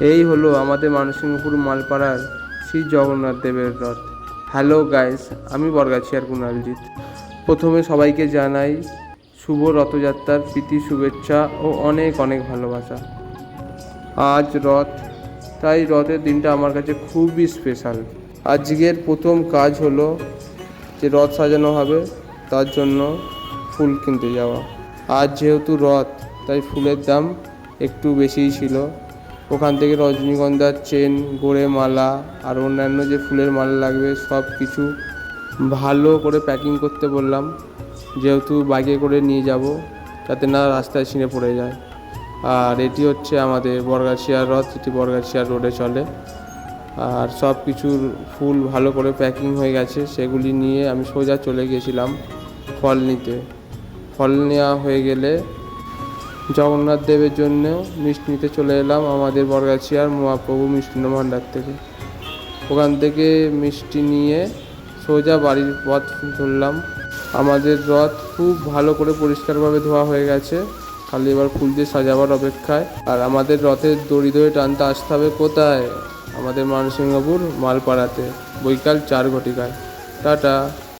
এই হলো আমাদের মানসিংহপুর মালপাড়ার শ্রী জগন্নাথ দেবের রথ। হ্যালো গাইস আমি বরগাছিয়ার কুণালজিৎ। প্রথমে সবাইকে জানাই শুভ রথযাত্রার প্রীতি, শুভেচ্ছা ও অনেক অনেক ভালোবাসা। আজ রথ, তাই রথের দিনটা আমার কাছে খুবই স্পেশাল আজকের প্রথম কাজ হলো যে রথ সাজানো হবে, তার জন্য ফুল কিনতে যাওয়া। আজ যেহেতু রথ, তাই ফুলের দাম একটু বেশিই ছিল। ওখান থেকে রজনীগন্ধার চেন, গোড়ে মালা আর অন্যান্য যে ফুলের মালা লাগবে, সব কিছু ভালো করে প্যাকিং করতে বললাম। যেহেতু বাইকে করে নিয়ে যাব যাতে না রাস্তায় ছিঁড়ে পড়ে যায়। আর এটি হচ্ছে আমাদের বরগাছিয়ার রথ, এটি বরগাছিয়ার রোডে চলে। আর সব কিছুর ফুল ভালো করে প্যাকিং হয়ে গেছে, সেগুলি নিয়ে আমি সোজা চলে গিয়েছিলাম ফল নিতে ফল নেওয়া হয়ে গেলে জগন্নাথ দেবের জন্য মিষ্টি নিতে চলে এলাম আমাদের বরগাছিয়ার মহাপ্রভু মিষ্টি ভাণ্ডার থেকে। ওখান থেকে মিষ্টি নিয়ে সোজা বাড়ির পথ ধরলাম। আমাদের রথ খুব ভালো করে পরিষ্কারভাবে ধোয়া হয়ে গেছে। খালি এবার ফুল দিয়ে সাজাবার অপেক্ষায়। আর আমাদের রথের দড়ি ধরে টানতে আসতে হবে কোথায়? আমাদের মানসিংহপুর মালপাড়াতে, বৈকাল চার ঘটিকায়। টাটা।